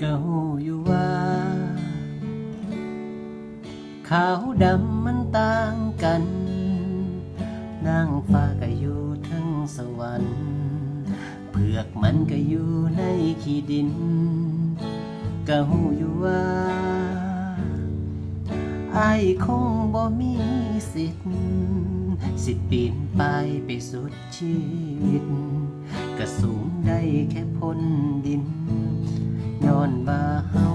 ก็หูอยู่ว่า ขาวดำมันต่างกันนางฟ้าก็อยู่ทั้งสวรรค์เผือกมันก็อยู่ในขี้ดินก็หูอยู่ว่าไอายคงบ่มีสิทธิ์สิปีนไปไปสุดชีวิตก็สูงได้แค่พ้นดิน ย้อนว่าเฮา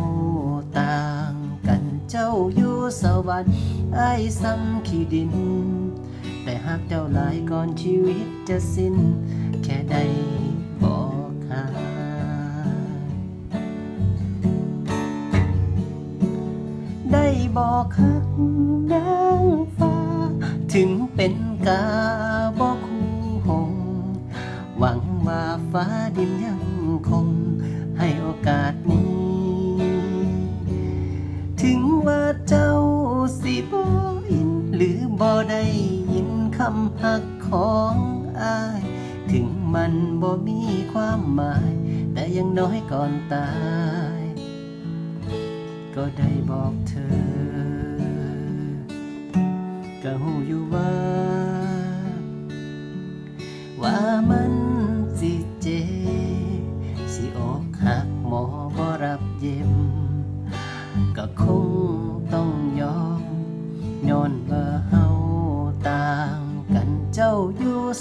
ต่างกันเจ้าอยู่สวรรค์ไอ้ซ้ำขี้ดิน แต่หากเจ้าหลายก่อนชีวิตจะสิ้น แค่ได้บอกหาได้บอกฮักนางฟ้า ถึงเป็นกาบอกคู่หง หวังว่าฟ้าดินยัง หรือบ่ได้ยินคำหักของอาย ถึงมันบ่มีความหมาย แต่ยังน้อยก่อนตาย ก็ได้บอกเธอก็หูอยู่ว่า ว่ามา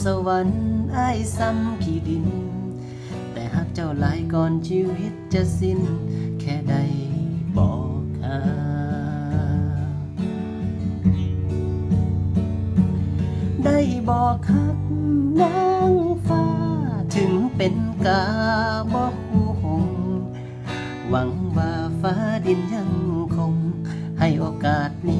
สวรรค์ไอ้ายซ้ำขี้ดิน แต่หากเจ้าหลายก่อนชีวิตจะสิ้น แค่ได้บอกหาได้บอกฮักนางฟ้า ถึงเป็นกาบอกคู่หง หวังว่าฟ้าดินยังคง ให้โอกาสนี้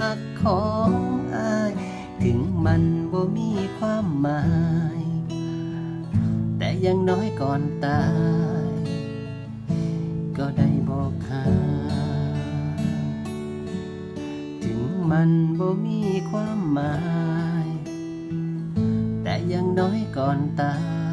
หักของอาย ถึงมันบ่มีความหมาย แต่ยังน้อยก่อนตาย ก็ได้บอกหาถึงมันบ่มีความหมาย แต่ยังน้อยก่อนตาย